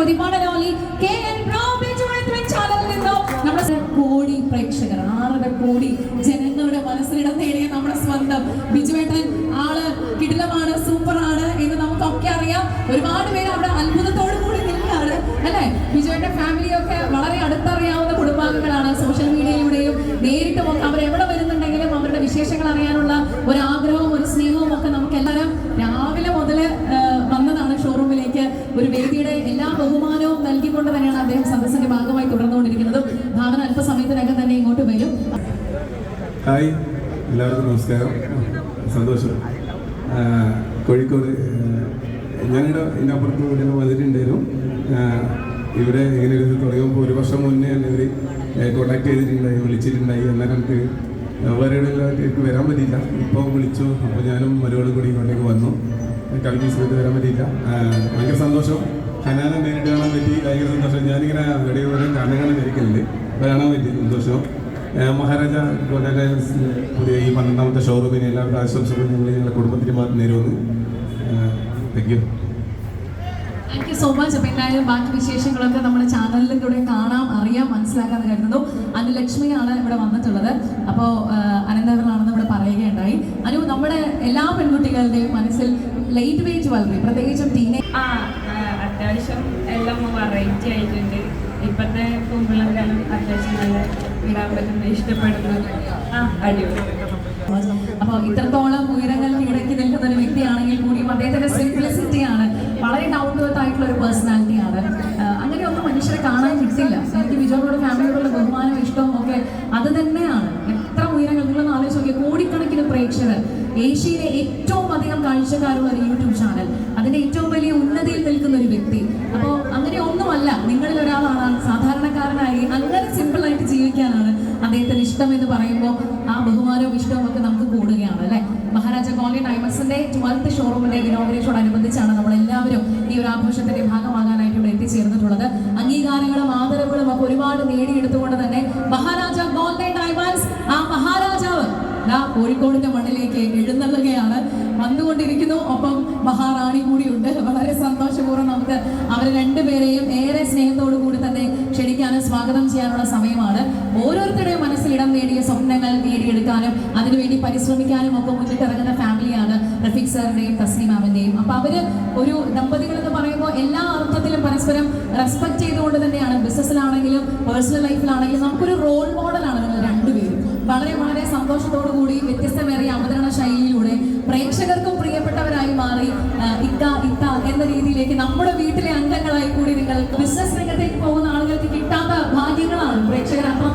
കൊതിപ്പാടലോലി K N ചാനലിൽ നിന്നും? നമ്മുടെ കോടി പ്രേക്ഷകർ ആറര കോടി ജനങ്ങളുടെ മനസ്സിലിടം നേടിയ നമ്മുടെ സ്വന്തം ബിജുവേട്ടൻ ആൾ കിടിലമാണ് സൂപ്പറാണ് എന്ന് നമുക്കൊക്കെ അറിയാം. ഒരുപാട് പേര് അവിടെ അത്ഭുതത്തോടു കൂടി നിൽക്കാറ് അല്ലെ? ബിജുവേട്ടൻ ഫാമിലിയൊക്കെ വളരെ അടുത്തറിയാവുന്ന കുടുംബാംഗങ്ങളാണ്. സോഷ്യൽ മീഡിയയിലൂടെയും നേരിട്ടും അവർ എവിടെ വരുന്നുണ്ടെങ്കിലും അവരുടെ വിശേഷങ്ങൾ അറിയാനുള്ള ഒരു വേദിയുടെ എല്ലാ ബഹുമാനവും നൽകിക്കൊണ്ട് തന്നെയാണ് അദ്ദേഹം സദസ്സിന്റെ ഭാഗമായി തുടർന്നുകൊണ്ടിരിക്കുന്നത്. ഭാവന അല്പസമയത്തിനകം തന്നെ ഇങ്ങോട്ട് വരും. ഹായ് എല്ലാവർക്കും നമസ്കാരം. സന്തോഷം. കോഴിക്കോട് ഞങ്ങളുടെ അപ്പുറത്ത് ഇവിടെ വന്നിട്ടുണ്ടായിരുന്നു ഇവിടെ ഇങ്ങനെ ഒരു തുടങ്ങുമ്പോൾ ഒരു വർഷം മുന്നേ ഇവർ കോണ്ടാക്ട് ചെയ്തിട്ടുണ്ടായി വിളിച്ചിട്ടുണ്ടായി. എന്നാൽ എനിക്ക് വേറെ എവിടെയെങ്കിലും വരാൻ പറ്റിയില്ല. ഇപ്പോൾ വിളിച്ചു അപ്പോൾ ഞാനും മരുവോടും കൂടി ഇങ്ങോട്ടേക്ക് വന്നു. കളിക്കുന്ന സമയത്ത് വരാൻ പറ്റിയില്ല. ഭയങ്കര സന്തോഷം. ഹനാനെ നേരിട്ട് കാണാൻ പറ്റി ഭയങ്കര സന്തോഷം. ഞാനിങ്ങനെ ഇവിടെ ഓരോ കാണാൻ ധരിക്കലുണ്ട് അപ്പോൾ കാണാൻ പറ്റി സന്തോഷം. മഹാരാജ പുതിയ ഈ പന്ത്രണ്ടാമത്തെ ഷോറൂമിന് എല്ലാവരുടെ ആശംസകളും ഞങ്ങൾ ഞങ്ങളുടെ കുടുംബത്തിന് മാത്രം നേരുമെന്ന് thank you thank you so much അപ്പം എന്തായാലും ബാക്കി വിശേഷങ്ങളൊക്കെ നമ്മുടെ ചാനലിലൂടെ കാണാം അറിയാം മനസ്സിലാക്കാന്ന് കരുതുന്നു. അനുലക്ഷ്മിയാണ് ഇവിടെ വന്നിട്ടുള്ളത്. അപ്പോൾ അനന്തവരനാണെന്ന് ഇവിടെ പറയുകയുണ്ടായി. അനു നമ്മുടെ എല്ലാ പെൺകുട്ടികളുടെയും മനസ്സിൽ ലൈറ്റ് വെയിറ്റ് വളരെ പ്രത്യേകിച്ചും ടീനേ ആ ആ, അത്യാവശ്യം എല്ലാം വെറൈറ്റി ആയിട്ടുണ്ട് ഇപ്പോഴത്തെ കുമ്പിളെല്ലാം അത്യാവശ്യം നല്ല ഇടാൻ പറ്റുന്ന ഇഷ്ടപ്പെടുന്നത് അടിപൊളി. അപ്പോൾ ഇത്രത്തോളം ഉയരങ്ങൾ കീഴടക്കി നിൽക്കുന്ന ഒരു വ്യക്തിയാണെങ്കിൽ കൂടിയും അദ്ദേഹത്തിന്റെ സിംപ്ലിസിറ്റി ആണ് വളരെ ഡൗൺ ടു എർത്ത് ആയിട്ടുള്ള ഒരു അങ്ങനെ അങ്ങനെയൊന്നും മനുഷ്യരെ കാണാൻ കിട്ടില്ല. എനിക്ക് വിജയോട് ഫാമിലിയോടുള്ള ബഹുമാനം ഇഷ്ടവും ഒക്കെ അത് തന്നെയാണ്. എത്ര ഉയരങ്ങൾ നിങ്ങളൊന്ന് ആലോചിച്ച് നോക്കിയ. കോടിക്കണക്കിന് പ്രേക്ഷകർ ഏഷ്യയിലെ ഏറ്റവും അധികം കാഴ്ചക്കാരുള്ള ഒരു യൂട്യൂബ് ചാനൽ. അതിന്റെ ഏറ്റവും വലിയ ഉന്നതിയിൽ നിൽക്കുന്ന ഒരു ഇഷ്ടം എന്ന് പറയുമ്പോൾ ആ ബഹുമാനവും ഇഷ്ടവും ഒക്കെ നമുക്ക് കൂടുകയാണ് അല്ലേ? മഹാരാജ കോളി ഡയമണ്ട്സിന്റെ ട്വൽത്ത് ഷോറൂമിന്റെ ഇനോഗ്രേഷനോടനുബന്ധിച്ചാണ് നമ്മൾ എല്ലാവരും ഈ ഒരു ആഘോഷത്തിന്റെ ഭാഗമാകാനായിട്ട് ഇവിടെ എത്തിച്ചേർന്നിട്ടുള്ളത്. അംഗീകാരങ്ങളും ആദരവുകളും ഒക്കെ ഒരുപാട് നേടിയെടുത്തുകൊണ്ട് തന്നെ മഹാരാജ ഗോൾഡൻ ഡയമണ്ട്സ് ആ മഹാരാജാവ് ആ കോഴിക്കോടിന്റെ മണ്ണിലേക്ക് എഴുന്നള്ളുകയാണ്. വന്നുകൊണ്ടിരിക്കുന്നു. ഒപ്പം മഹാറാണി കൂടിയുണ്ട്. വളരെ സന്തോഷപൂർവം നമുക്ക് അവർ രണ്ടുപേരെയും ഏറെ സ്നേഹത്തോടു കൂടി തന്നെ ക്ഷണിക്കാനും സ്വാഗതം ചെയ്യാനുള്ള സമയമാണ്. ഓരോരുത്തരുടെയും മനസ്സിൽ ഇടം നേടിയ സ്വപ്നങ്ങൾ നേടിയെടുക്കാനും അതിനുവേണ്ടി പരിശ്രമിക്കാനും ഒക്കെ മുന്നിട്ടിറങ്ങുന്ന ഫാമിലിയാണ് റഫീഖ് സാറിന്റെയും തസ്നി മാമിന്റെയും അപ്പൊ അവർ ഒരു ദമ്പതികൾ എന്ന് പറയുമ്പോൾ എല്ലാ അർത്ഥത്തിലും പരസ്പരം റെസ്പെക്ട് ചെയ്തുകൊണ്ട് തന്നെയാണ്. ബിസിനസ്സിലാണെങ്കിലും പേഴ്സണൽ ലൈഫിലാണെങ്കിലും നമുക്കൊരു റോൾ മോഡലാണ് നിങ്ങൾ രണ്ടുപേരും. വളരെ വളരെ സന്തോഷത്തോടു കൂടി വ്യത്യസ്തമേറിയ അവതരണ ശൈലിയിലൂടെ പ്രേക്ഷകർക്കും പ്രിയപ്പെട്ടവരായി മാറി ഇത്ത ഇത്ത എന്ന രീതിയിലേക്ക് നമ്മുടെ വീട്ടിലെ അംഗങ്ങളായി കൂടി നിങ്ങൾ ബിസിനസ് രംഗത്തേക്ക് പോകുന്ന ആളുകൾക്ക് കിട്ടാത്ത ഭാഗ്യങ്ങളാണ് പ്രേക്ഷകർ അത്ര